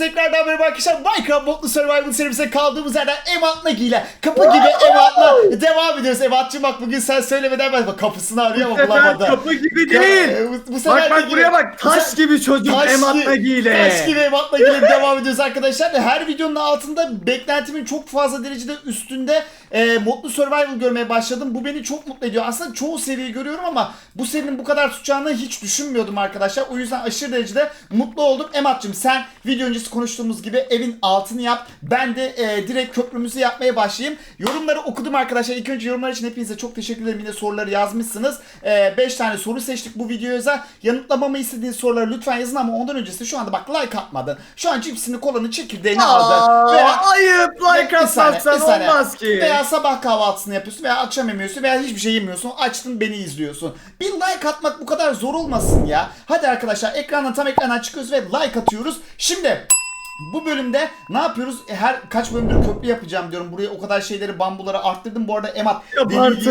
tekrardan merhaba arkadaşlar. Minecraft Mutlu Survival serimize kaldığımız yerden Emat Nagi ile kapı gibi Emat'la devam ediyoruz. Emat'cığım bak bugün sen söylemeden ben bak kapısını arıyor ama Sefer bulamadı. kapı gibi Ya, değil. e, Bu, bu sefer Bak bak buraya bak. Taş se- gibi çocuk gibi- Nagi'yle. Taş gibi Emat Nagi ile devam ediyoruz arkadaşlar. Her videonun altında beklentimin çok fazla derecede üstünde e, Mutlu Survival görmeye başladım. Bu beni çok mutlu ediyor. Aslında çoğu seriyi görüyorum ama bu serinin bu kadar tutacağını hiç düşünmüyordum arkadaşlar. O yüzden aşırı derecede mutlu oldum. Emat'cığım sen video öncesi konuştuğumuz gibi evin altını yap. Ben de e, direkt köprümüzü yapmaya başlayayım. Yorumları okudum arkadaşlar. İlk önce yorumlar için hepinize çok teşekkür ederim. Yine soruları yazmışsınız. 5 tane soru seçtik bu videoya. Yanıtlamamı istediğiniz soruları lütfen yazın ama ondan öncesinde şu anda bak like atmadın. Şu an cipsini kolanı çekirdeğini aldın. Aa, Veya- ayıp like atmazsan olmaz ki. Veya sabah kahvaltısını yapıyorsun veya akşam yemiyorsun veya hiçbir şey yemiyorsun. Açtın beni izliyorsun. Bir like atmak bu kadar zor olmasın ya. Hadi arkadaşlar ekrandan tam ekrandan çıkıyoruz ve like atıyoruz. Şimdi bu bölümde ne yapıyoruz? E, Her kaç bölümdür köprü yapacağım diyorum. Buraya o kadar şeyleri bambuları arttırdım. Bu arada Emat Yap deli gibi,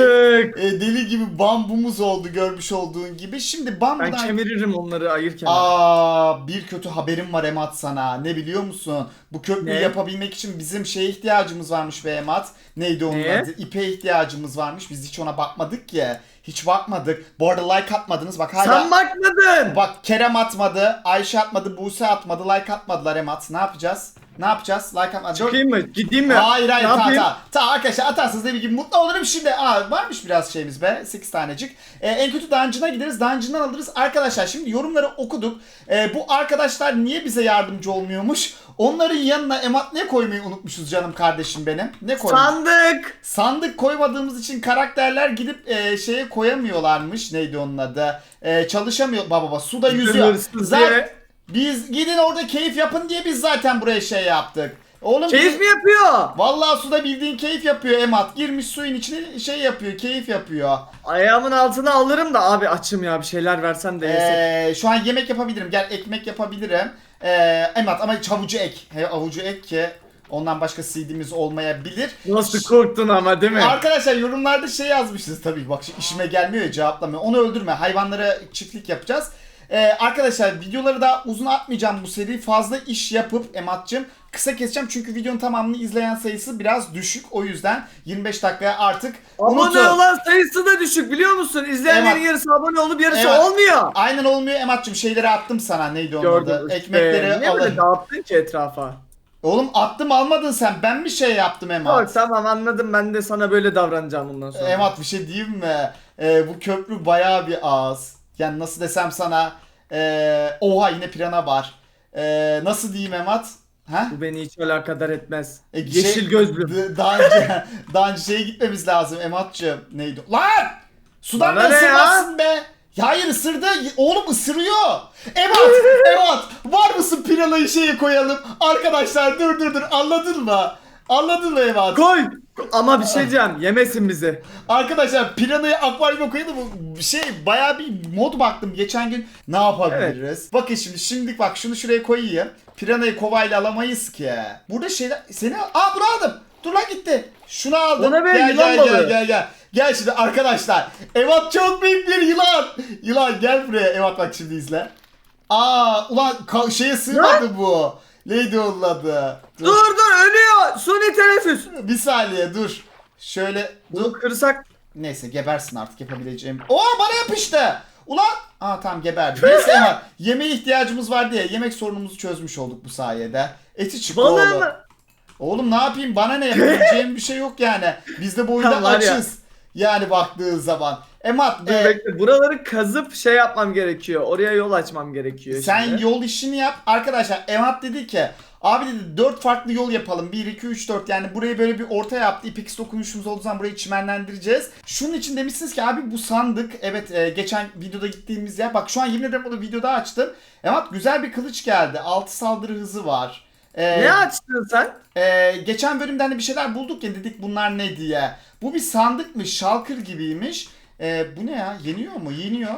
e, deli gibi bambumuz oldu görmüş olduğun gibi. Şimdi Ben bambudan kemiririm onları ayırken. Aa bir kötü haberim var Emat sana. Ne biliyor musun? Bu köprüyü Ne? yapabilmek için bizim şeye ihtiyacımız varmış be Emat. Neydi onun Neye? adı? İpe ihtiyacımız varmış. Biz hiç ona bakmadık ya. Hiç bakmadık. Bu arada like atmadınız. Bak hala Sen bakmadın. Bak Kerem atmadı, Ayşe atmadı, Buse atmadı, like atmadılar Emat. Ne yapacağız? Ne yapacağız? Like atmadı. Çıkayım mı? Gideyim mi? Hayır hayır Ne ta yapayım? ta. Ta arkadaşlar atarsınız dediğim gibi mutlu olurum şimdi. Aa varmış biraz şeyimiz be. 8 tanecik. Ee, en kötü dungeon'a gideriz. Dungeon'dan alırız. Arkadaşlar şimdi yorumları okuduk. Ee, bu arkadaşlar niye bize yardımcı olmuyormuş? Onların yanına emat ne koymayı unutmuşuz canım kardeşim benim. Ne koymuş? Sandık. Sandık koymadığımız için karakterler gidip e, şeye koyamıyorlarmış. Neydi onun adı? E, çalışamıyor. Baba baba suda yüzüyor. Zaten. Biz gidin orada keyif yapın diye biz zaten buraya şey yaptık. Oğlum Keyif mi yapıyor? Vallahi suda bildiğin keyif yapıyor Emat. Girmiş suyun içine şey yapıyor, keyif yapıyor. Ayağımın altına alırım da abi açım ya bir şeyler versen de yesek. Ee, şu an yemek yapabilirim. Gel ekmek yapabilirim. Ee, Emat ama havucu ek. He, havucu ek ki ondan başka CD'miz olmayabilir. Nasıl korktun ama değil mi? Arkadaşlar yorumlarda şey yazmışsınız tabii bak şimdi işime gelmiyor ya cevaplamıyor. Onu öldürme. Hayvanlara çiftlik yapacağız. Ee, arkadaşlar videoları daha uzun atmayacağım bu seri. Fazla iş yapıp Emat'cığım kısa keseceğim çünkü videonun tamamını izleyen sayısı biraz düşük. O yüzden 25 dakikaya artık Abone unutun. olan sayısı da düşük biliyor musun? İzleyenlerin Evet. yarısı abone olup yarısı Evet. olmuyor. Aynen olmuyor Emat'cığım şeyleri attım sana neydi onun adı? Gördüm. Ekmekleri Niye alın. dağıttın ki etrafa? Oğlum attım almadın sen. Ben bir şey yaptım Emat. Yok tamam anladım ben de sana böyle davranacağım bundan sonra. Emat bir şey diyeyim mi? Ee, bu köprü bayağı bir az. Yani nasıl desem sana. Ee, oha yine pirana var. Ee, nasıl diyeyim Emat? Ha? Bu beni hiç alakadar etmez. E, Yeşil şey- gözlü. D- Daha önce, daha önce şeye gitmemiz lazım Emat'cığım. Neydi? Lan! Sudan Bana ısırmazsın be. Ya hayır ısırdı. Oğlum ısırıyor. Emat! Emat! Var mısın piranayı şeye koyalım? Arkadaşlar dur dur dur. Anladın mı? Anladın mı Emat? Koy! Ama bir şey diyeceğim yemesin bizi. Arkadaşlar piranayı akvaryuma koyalım. Bu şey bayağı bir mod baktım geçen gün. Ne yapabiliriz? Bakın şimdi şimdilik bak şunu şuraya koyayım. Piranayı kovayla alamayız ki. Burada şeyler seni aa bunu aldım. Dur lan gitti. Şunu aldım. O ne be, gel, yılan gel, gel balığı. gel gel. Gel şimdi arkadaşlar. Evat çok büyük bir yılan. Yılan gel buraya. Evat bak şimdi izle. Aa ulan ka- şeye sığmadı bu. Neydi onun adı? Dur. Dur dur ölüyor. Suni teneffüs. Bir saniye dur. Şöyle dur. Bunu kırsak Neyse gebersin artık yapabileceğim. Oo bana yapıştı. Ulan. Aa tamam geberdi. Neyse ama yemeğe ihtiyacımız var diye yemek sorunumuzu çözmüş olduk bu sayede. Eti çıktı balığı oğlum. mı? Oğlum ne yapayım bana ne yapabileceğim bir şey yok yani. Biz de bu oyunda Ya var ya. açız. Yani baktığın zaman. Emat Dur e, bekle. Buraları kazıp şey yapmam gerekiyor. Oraya yol açmam gerekiyor. sen şimdi. yol işini yap. Arkadaşlar Emat dedi ki Abi dedi 4 farklı yol yapalım. 1, 2, 3, 4 yani burayı böyle bir orta yaptı. İpix dokunuşumuz olduğu zaman burayı çimenlendireceğiz. Şunun için demişsiniz ki abi bu sandık. Evet e, geçen videoda gittiğimiz yer. Bak şu an yemin ederim onu videoda açtım. Emat güzel bir kılıç geldi. 6 saldırı hızı var. E, Ne açtın sen? e, geçen bölümden de bir şeyler bulduk ya dedik bunlar ne diye. Bu bir sandıkmış. Shulker gibiymiş. E, bu ne ya? Yeniyor mu? Yeniyor.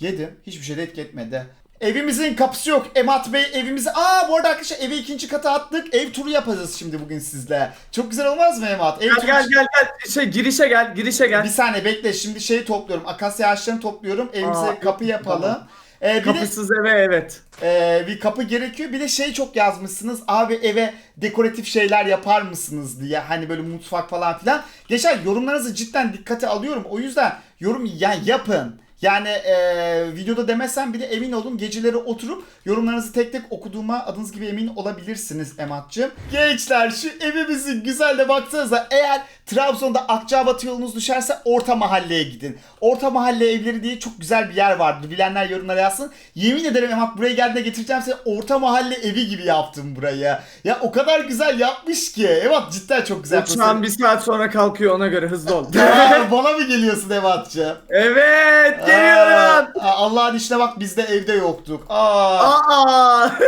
Yedim. Hiçbir şey de etki etmedi. Evimizin kapısı yok. Emat Bey evimizi... Aa bu arada arkadaşlar evi ikinci kata attık. Ev turu yapacağız şimdi bugün sizle. Çok güzel olmaz mı Emat? Ev Gel turu... gel gel gel. Şey girişe gel. Girişe gel. Bir saniye bekle. Şimdi şeyi topluyorum. Akasya ağaçlarını topluyorum. Evimize Aa, kapı yapalım. tamam. Ee, bir de Kapısız eve evet. ee, bir kapı gerekiyor. Bir de şey çok yazmışsınız. Abi eve dekoratif şeyler yapar mısınız diye. Hani böyle mutfak falan filan. Geçen yorumlarınızı cidden dikkate alıyorum. O yüzden yorum yani yapın. Yani ee, videoda demesem bile emin olun geceleri oturup yorumlarınızı tek tek okuduğuma adınız gibi emin olabilirsiniz Emat'cığım. Gençler şu evimizin güzel baksanıza eğer Trabzon'da Akçabat yolunuz düşerse Orta Mahalle'ye gidin. Orta Mahalle evleri diye çok güzel bir yer vardır. Bilenler yorumlara yazsın. Yemin ederim Emat buraya geldiğinde getireceğim seni Orta Mahalle evi gibi yaptım burayı. Ya o kadar güzel yapmış ki. Emat cidden çok güzel. Uçağın bir saat sonra kalkıyor ona göre hızlı ol. Aa, Bana mı geliyorsun Emat'cığım? evet geliyorum. Aa, Allah'ın işine bak biz de evde yoktuk. Aa. Aa.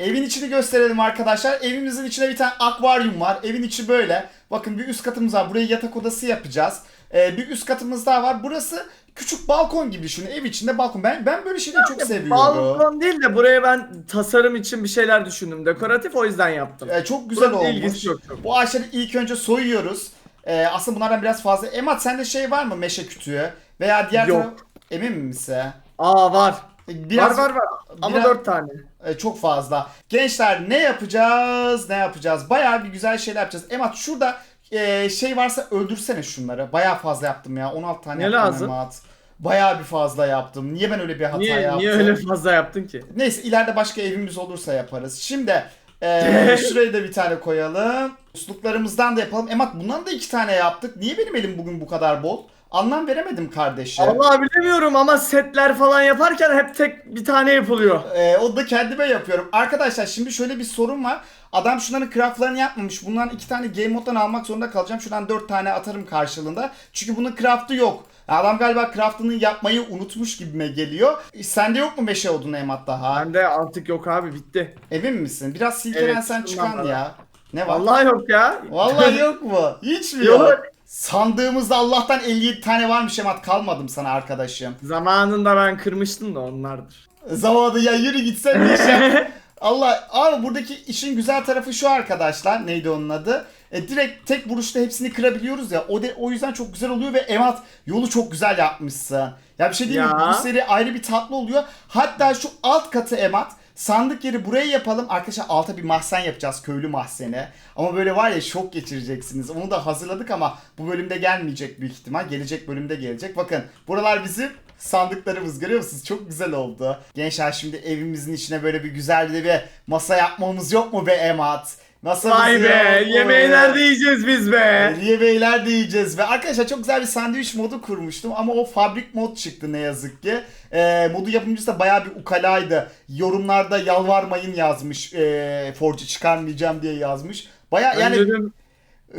Evin içini gösterelim arkadaşlar. Evimizin içine bir tane akvaryum var. Evin içi böyle. Bakın bir üst katımız var. Burayı yatak odası yapacağız. Ee, bir üst katımız daha var. Burası küçük balkon gibi düşünün. Ev içinde balkon. Ben ben böyle şeyleri çok seviyorum. Balkon değil de buraya ben tasarım için bir şeyler düşündüm. Dekoratif o yüzden yaptım. Ee, çok güzel Buranın olmuş. yok çok. Bu ağaçları ilk önce soyuyoruz. Ee, aslında bunlardan biraz fazla. Emat sende şey var mı meşe kütüğü? Veya diğer Yok. taraf... Emin misin? Aa var. Biraz, var var var. Ama biraz- dört tane. E, çok fazla. Gençler ne yapacağız? Ne yapacağız? Bayağı bir güzel şeyler yapacağız. Emat şurada e, şey varsa öldürsene şunları. Bayağı fazla yaptım ya. 16 tane Ne yaptım lazım? Emat. Bayağı bir fazla yaptım. Niye ben öyle bir hata Niye, yaptım? niye öyle fazla yaptın ki? Neyse ileride başka evimiz olursa yaparız. Şimdi e, şuraya da bir tane koyalım. Usluklarımızdan da yapalım. Emat bundan da iki tane yaptık. Niye benim elim bugün bu kadar bol? Anlam veremedim kardeşim. Allah bilemiyorum ama setler falan yaparken hep tek bir tane yapılıyor. Ee, onu da kendime yapıyorum. Arkadaşlar şimdi şöyle bir sorun var. Adam şunların craftlarını yapmamış. Bundan iki tane game moddan almak zorunda kalacağım. Şuradan dört tane atarım karşılığında. Çünkü bunun craftı yok. Adam galiba craftını yapmayı unutmuş gibime geliyor. E, Sende yok mu meşe odunu Emat daha? Bende artık yok abi bitti. Emin misin? Biraz silkelensen Evet, çıkan şundan ya. Ne var? Vallahi yok ya. Vallahi yok mu? Hiç mi Yok. yok? Sandığımızda Allah'tan 57 tane varmış Emat. Kalmadım sana arkadaşım. Zamanında ben kırmıştım da onlardır. Zamanı ya yürü gitsen bir yap. Allah abi buradaki işin güzel tarafı şu arkadaşlar. Neydi onun adı? E, direkt tek vuruşta hepsini kırabiliyoruz ya. O de, o yüzden çok güzel oluyor ve Emat yolu çok güzel yapmışsın. Ya bir şey diyeyim mi? Ya. Bu seri ayrı bir tatlı oluyor. Hatta şu alt katı Emat sandık yeri buraya yapalım. Arkadaşlar alta bir mahzen yapacağız. Köylü mahzeni. Ama böyle var ya şok geçireceksiniz. Onu da hazırladık ama bu bölümde gelmeyecek büyük ihtimal. Gelecek bölümde gelecek. Bakın buralar bizim sandıklarımız görüyor musunuz? Çok güzel oldu. Gençler şimdi evimizin içine böyle bir güzel de bir masa yapmamız yok mu be Emat? Masamız Vay be yemeği nerede yiyeceğiz biz be? Yemeğler de yiyeceğiz ve arkadaşlar çok güzel bir sandviç modu kurmuştum ama o fabrik mod çıktı ne yazık ki. Ee, modu yapımcısı da bayağı bir ukalaydı. Yorumlarda yalvarmayın yazmış. Ee, Forge çıkarmayacağım diye yazmış. Bayağı Ben yani dedim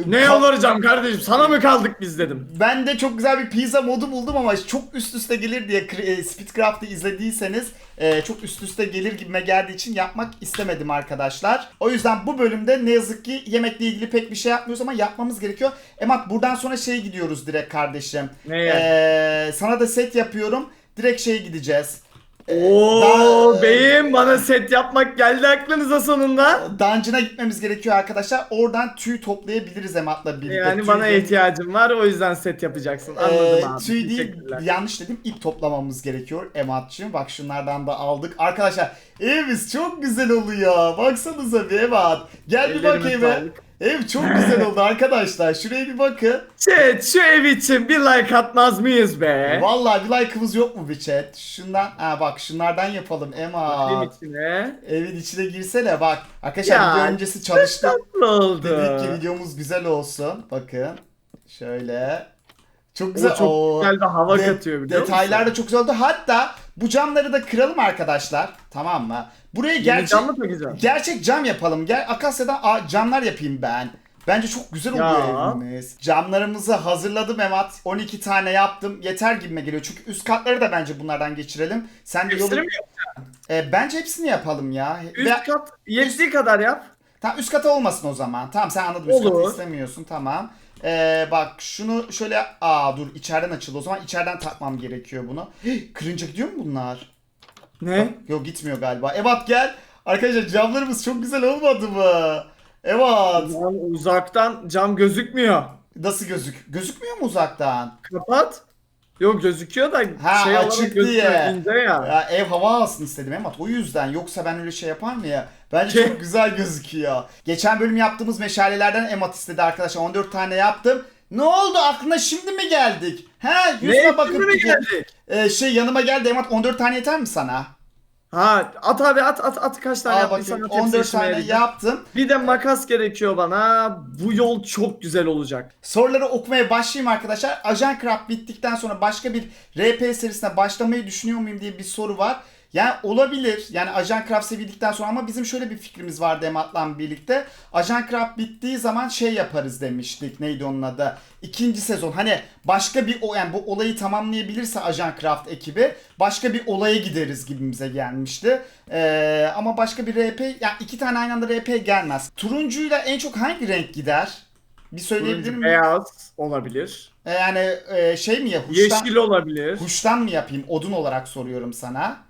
ne yalvaracağım kardeşim sana mı kaldık biz dedim. ben de çok güzel bir pizza modu buldum ama çok üst üste gelir diye e, Speedcraft'ı izlediyseniz e, çok üst üste gelir gibime geldiği için yapmak istemedim arkadaşlar. O yüzden bu bölümde ne yazık ki yemekle ilgili pek bir şey yapmıyoruz ama yapmamız gerekiyor. Emat buradan sonra şey gidiyoruz direkt kardeşim. Neye? E, sana da set yapıyorum. Direkt şeye gideceğiz. Oo daha- beyim bana set yapmak geldi aklınıza sonunda. Dungeon'a gitmemiz gerekiyor arkadaşlar. Oradan tüy toplayabiliriz Emat'la birlikte. Yani Tüy bana de- ihtiyacım var o yüzden set yapacaksın. Anladım Ee, abi. tüy değil Teşekkürler. yanlış dedim ip toplamamız gerekiyor Emat'cığım. Bak şunlardan da aldık. Arkadaşlar evimiz çok güzel oluyor. Baksanıza bir Emat. Gel bir bak Ellerime eve. sağlık. Ev çok güzel oldu arkadaşlar. Şuraya bir bakın. Chat şu ev için bir like atmaz mıyız be? Vallahi bir like'ımız yok mu bir chat? Şundan, ha bak şunlardan yapalım Benim Emat. içine. Evin içine girsene bak. Arkadaşlar Ya, video öncesi çalıştık. Tatlı oldu. Dedik ki videomuz güzel olsun. Bakın. Şöyle. Çok O güzel. çok Oo. güzel bir hava De- katıyor biliyor Detaylar musun? da çok güzel oldu. Hatta bu camları da kıralım arkadaşlar. Tamam mı? Buraya gerçek cam mı takacağım? gerçek cam yapalım. Gel Akasya'dan a- camlar yapayım ben. Bence çok güzel oluyor Ya. evimiz. Camlarımızı hazırladım Emat. 12 tane yaptım. Yeter gibime geliyor. Çünkü üst katları da bence bunlardan geçirelim. Sen de Hepsini yolu... mi E, bence hepsini yapalım ya. Üst Ve- kat yettiği kadar yap. Tamam üst kata olmasın o zaman. Tamam sen anladın üst katı Olur. istemiyorsun tamam. Ee, bak şunu şöyle aa dur içeriden açıldı o zaman içeriden takmam gerekiyor bunu. Hih, Kırınca gidiyor mu bunlar? Ne? Yok gitmiyor galiba. Evat gel. Arkadaşlar camlarımız çok güzel olmadı mı? Lan uzaktan cam gözükmüyor. Nasıl gözük? Gözükmüyor mu uzaktan? Kapat. Yok gözüküyor da Ha, şey açık diye. ya. Ya ev hava alsın istedim Emat o yüzden yoksa ben öyle şey yapar mı ya? Bence Ki- çok güzel gözüküyor. Geçen bölüm yaptığımız meşalelerden Emat istedi arkadaşlar 14 tane yaptım. Ne oldu aklına şimdi mi geldik? He yüzüne Ne? bakıp Şimdi mi geldik? Ee, şey yanıma geldi Emat 14 tane yeter mi sana? Ha at abi at at at kaç tane Al yaptıysan bakayım at hepsi 14 işime tane yarayacak. yaptım. Bir de makas gerekiyor bana. Bu yol çok güzel olacak. Soruları okumaya başlayayım arkadaşlar. Ajan Craft bittikten sonra başka bir RP serisine başlamayı düşünüyor muyum diye bir soru var. Yani olabilir. Yani Ajan Craft sevildikten sonra ama bizim şöyle bir fikrimiz vardı Emat'la birlikte. Ajan Craft bittiği zaman şey yaparız demiştik. Neydi onun adı? İkinci sezon. Hani başka bir o yani bu olayı tamamlayabilirse Ajan Craft ekibi başka bir olaya gideriz gibimize gelmişti. Ee, ama başka bir RP yani iki tane aynı anda RP gelmez. Turuncuyla en çok hangi renk gider? Bir söyleyebilir miyim? Beyaz olabilir. E, Yani e, şey mi ya huştan, Yeşil olabilir. huştan mı yapayım? Odun olarak soruyorum sana.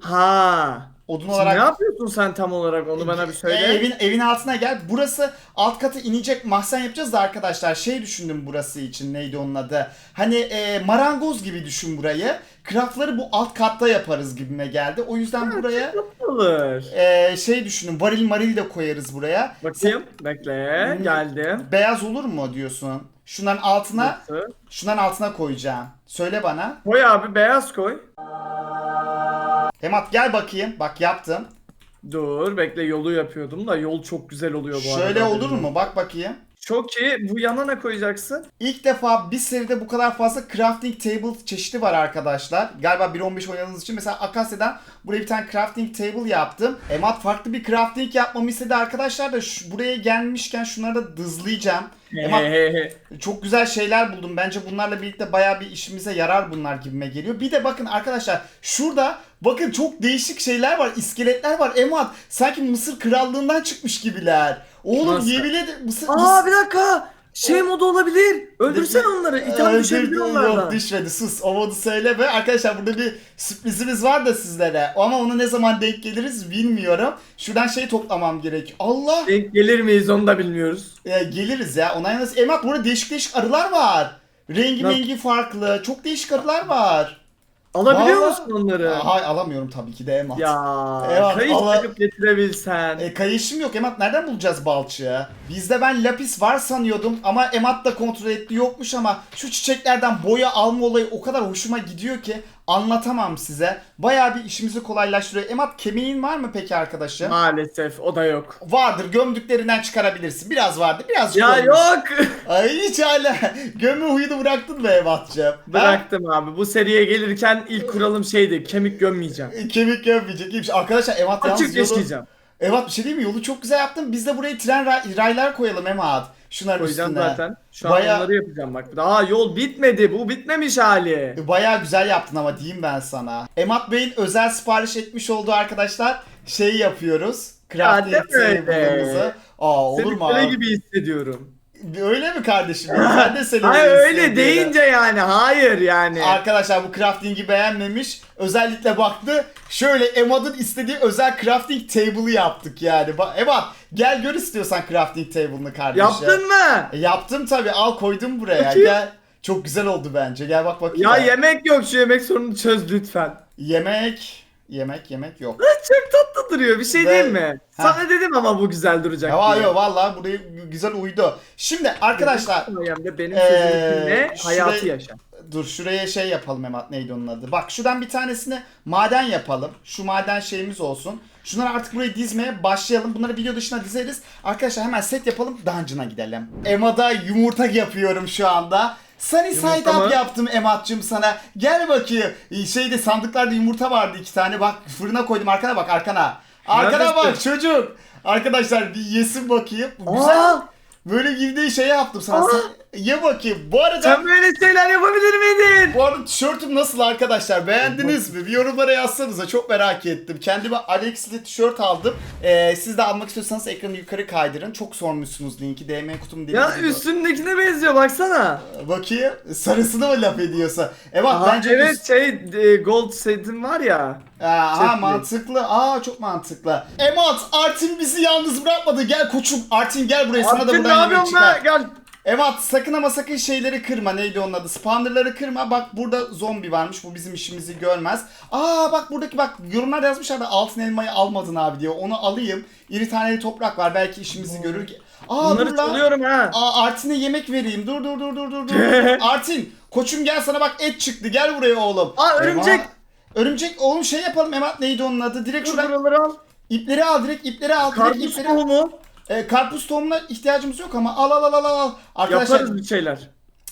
Ha. Odun Şimdi olarak Ne yapıyorsun sen tam olarak onu bana bir söyle. E, evin evin altına gel. Burası alt katı inecek mahzen yapacağız da arkadaşlar şey düşündüm burası için neydi onun adı? Hani e, marangoz gibi düşün burayı. Craftları bu alt katta yaparız gibime geldi. O yüzden buraya Olur. e, şey düşündüm. Varil maril de koyarız buraya. Bakayım. Bekle. Hmm. Geldim. Beyaz olur mu diyorsun? Şunların altına, Nasıl? şunların altına koyacağım. Söyle bana. Koy abi beyaz koy. Emat gel bakayım. Bak yaptım. Dur bekle yolu yapıyordum da yol çok güzel oluyor bu arada. Şöyle olur mu? Bak bakayım. Çok iyi. Bu yana ne koyacaksın? İlk defa bir seride bu kadar fazla crafting table çeşidi var arkadaşlar. Galiba 1.15 oynadığınız için mesela Akasya'dan buraya bir tane crafting table yaptım. Emat farklı bir crafting yapmamı istedi arkadaşlar da şu, buraya gelmişken şunları da dızlayacağım. Emat çok güzel şeyler buldum. Bence bunlarla birlikte bayağı bir işimize yarar bunlar gibime geliyor. Bir de bakın arkadaşlar şurada bakın çok değişik şeyler var. iskeletler var. Emat sanki Mısır krallığından çıkmış gibiler. Oğlum Nasıl? yemin ederim Mısır, Aa bir dakika. Şey modu olabilir. Öldürsen onları. İtham Öldürdüm, düşebiliyor Yok onlardan. düşmedi sus o modu söyleme. Arkadaşlar burada bir sürprizimiz var da sizlere. Ama onu ne zaman denk geliriz bilmiyorum. Şuradan şey toplamam gerek. Allah Denk gelir miyiz onu da bilmiyoruz. Ee, geliriz ya. Ona yalnız Emat burada değişik değişik arılar var. Rengi Nasıl? mengi farklı. Çok değişik arılar var. Alabiliyor Vallahi- musun onları? Hayır alamıyorum tabii ki de Emat. Ya Eyvallah, kayıp Allah- takıp getirebilsen. E, kayışım yok Emat nereden bulacağız balçığı? Bizde ben lapis var sanıyordum ama Emat da kontrol etti yokmuş ama şu çiçeklerden boya alma olayı o kadar hoşuma gidiyor ki anlatamam size. Bayağı bir işimizi kolaylaştırıyor. Emat kemiğin var mı peki arkadaşım? Maalesef o da yok. Vardır gömdüklerinden çıkarabilirsin. Biraz vardı biraz Ya yok. Ay hiç hala gömme huyunu bıraktın mı Emat'cığım? Bıraktım abi. Bu seriye gelirken ilk kuralım şeydi. Kemik gömmeyeceğim. Kemik gömmeyecek. İyiymiş. Arkadaşlar Emat yalnız Açık yolu... yaşayacağım. Emat bir şey değil mi? Yolu çok güzel yaptın. Biz de buraya tren ray- raylar koyalım Emat. Şunların Koyacağım üstüne. zaten. Şu an Bayağı- onları yapacağım bak. Daha yol bitmedi. Bu bitmemiş hali. Bayağı güzel yaptın ama diyeyim ben sana. Emat Bey'in özel sipariş etmiş olduğu arkadaşlar şey yapıyoruz. Crafting Ya deme table'ımızı. Aa olur Seni mu köle abi? gibi hissediyorum. Öyle mi kardeşim? Ben de seni Hayır öyle deyince yani. Hayır yani. Arkadaşlar bu crafting'i beğenmemiş. Özellikle baktı. Şöyle Emad'ın istediği özel crafting table'ı yaptık yani. Ba- Emad gel gör istiyorsan crafting table'ını kardeşim. Yaptın mı? E, yaptım tabii. Al koydum buraya. Bakayım. Gel. Çok güzel oldu bence. Gel bak bakayım. Ya yemek yok şu yemek sorununu çöz lütfen. Yemek. Yemek yemek yok. Çok tatlı duruyor bir şey Ve- değil mi? Ha. Sana dedim ama bu güzel duracak Ya diye. yok vallahi buraya güzel uydu. Şimdi arkadaşlar Sayemde benim Ee, sözümü dinle, hayatı şurayı- yaşa. dur şuraya şey yapalım Emat neydi onun adı. Bak şuradan bir tanesini maden yapalım. Şu maden şeyimiz olsun. Şunları artık buraya dizmeye başlayalım. Bunları video dışına dizeriz. Arkadaşlar hemen set yapalım. Dungeon'a gidelim. Emad'a yumurta yapıyorum şu anda. Sunny side up mı? yaptım Emat'cığım sana. Gel bakayım. Şeyde sandıklarda yumurta vardı iki tane. Bak fırına koydum arkana bak arkana. Arkana Neredesin? bak çocuk. Arkadaşlar bir yesin bakayım. Güzel. Aa, Böyle girdiği şeyi yaptım sana. Aa! Ye bakayım. Bu arada sen böyle şeyler yapabilir miydin? bu arada tişörtüm nasıl arkadaşlar? Beğendiniz mi? Bir yorumlara yazsanıza. Çok merak ettim. Kendime Alex'li tişört aldım. Ee, siz de almak istiyorsanız ekranı yukarı kaydırın. Çok sormuşsunuz linki. DM kutum dediğiniz Ya üstündekine benziyor baksana. Bakayım. Sarısını mı laf ediyorsa? Evet Aha, bence evet üst- şey e, gold setin var ya. Aa, ha, iyi. mantıklı. Aa çok mantıklı. Emat Artin bizi yalnız bırakmadı. Gel koçum. Artin gel buraya. Sana da buradan yemek yapıyorsun çıkar. Gel. Evet sakın ama sakın şeyleri kırma. Neydi onun adı? Spawnerları kırma. Bak burada zombi varmış. Bu bizim işimizi görmez. Aa bak buradaki bak yorumlar yazmışlar da altın elmayı almadın abi diyor. Onu alayım. İri taneli toprak var. Belki işimizi görür. Aa Bunları dur lan. çalıyorum ha. Aa Artin'e yemek vereyim. Dur dur dur dur dur dur. Artin koçum gel sana bak et çıktı. Gel buraya oğlum. Aa, örümcek. Ema- Örümcek oğlum şey yapalım Emat neydi onun adı? Direkt Dur şuradan buraları al. ipleri al direkt ipleri al. Direkt Karpuz ipleri tohumu. E, karpuz tohumuna ihtiyacımız yok ama al al al al al. Arkadaşlar Yaparız bir şeyler.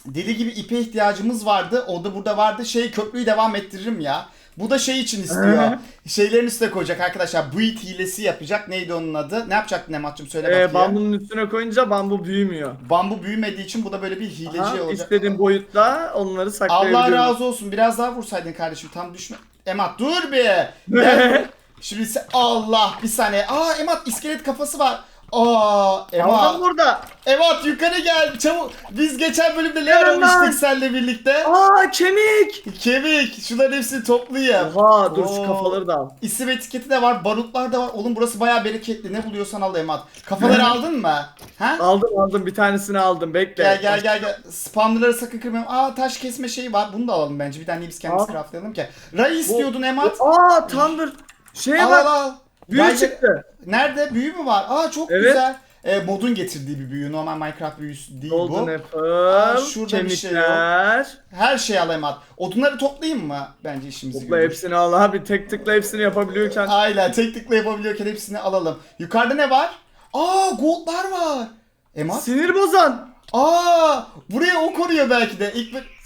deli gibi ipe ihtiyacımız vardı. O da burada vardı. Şey köprüyü devam ettiririm ya. Bu da şey için istiyor. Şeylerin üstüne koyacak arkadaşlar. Buit hilesi yapacak. Neydi onun adı? Ne yapacaktın Emat'cığım söyle bakayım. Ee, bambunun üstüne koyunca bambu büyümüyor. Bambu büyümediği için bu da böyle bir hileci Aha, olacak. istediğin boyutta onları saklayabiliyorum. Allah razı olsun. Biraz daha vursaydın kardeşim. Tam düşme. Emat dur bir. Gel. Şimdi. Allah bir saniye. Aa Emat iskelet kafası var. Aa Kaldım burada. Emat yukarı gel çabuk. Biz geçen bölümde ne aramıştık seninle birlikte? Aa kemik. Kemik. Şunların hepsini toplayayım. Oha dur şu Oo. kafaları da al. İsim etiketi de var. Barutlar da var. Oğlum burası bayağı bereketli. Ne buluyorsan al Emat. Kafaları aldın mı? Ha? Aldım aldım bir tanesini aldım bekle. Gel gel gel gel. Spawnerları sakın kırmayalım. Aa taş kesme şeyi var. Bunu da alalım bence. Bir tane biz kendimiz Al. craftlayalım ki. Ray istiyordun Emat. Aa Thunder. Şeye Al bak. al al. Büyü Bence- çıktı. Nerede? Büyü mü var? Aa çok Evet. güzel. Ee, modun getirdiği bir büyü. Normal Minecraft büyüsü değil Golden bu. Apple. Aa, şurada bir şey yok. kemikler. Her şeyi al Emat. Odunları toplayayım mı? Bence işimizi Topla görür. hepsini al abi. Tek tıkla hepsini yapabiliyorken. Aynen tek tıkla yapabiliyorken hepsini alalım. Yukarıda ne var? Aa goldlar var. Emat. Sinir bozan. Aa buraya o koruyor belki de. İlk bir...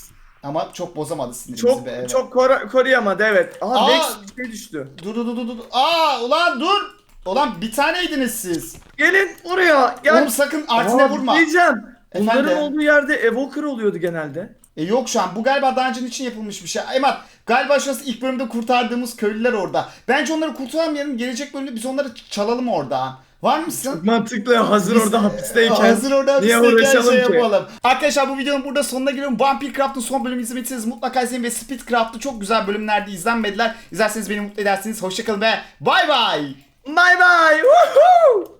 Ama çok bozamadı sinirimizi Çok be. evet. çok kora- koruyamadı evet. Aha Aa. Vex bir şey düştü. Dur dur dur dur. Aa ulan dur. Ulan bir taneydiniz siz. Gelin buraya. Gel. Oğlum sakın Artin'e Aa, vurma. Diyeceğim. Bunların Efendim? olduğu yerde Evoker oluyordu genelde. E yok şu an. Bu galiba dungeon için yapılmış bir şey. Emat galiba şurası ilk bölümde kurtardığımız köylüler orada. Bence onları kurtaramayalım. Gelecek bölümde biz onları çalalım oradan. Var mısın? Mantıklı hazır Biz- orada hapisteyken. Hazır orada Niye hapisteyken uğraşalım şey ki? yapalım. Arkadaşlar bu videonun burada sonuna geliyorum. Vampire Craft'ın son bölümünü izlemediyseniz mutlaka izleyin ve Speed Craft'ı çok güzel bölümlerde izlenmediler. İzlerseniz beni mutlu edersiniz. Hoşçakalın ve bay bay. Bye bye. Woohoo!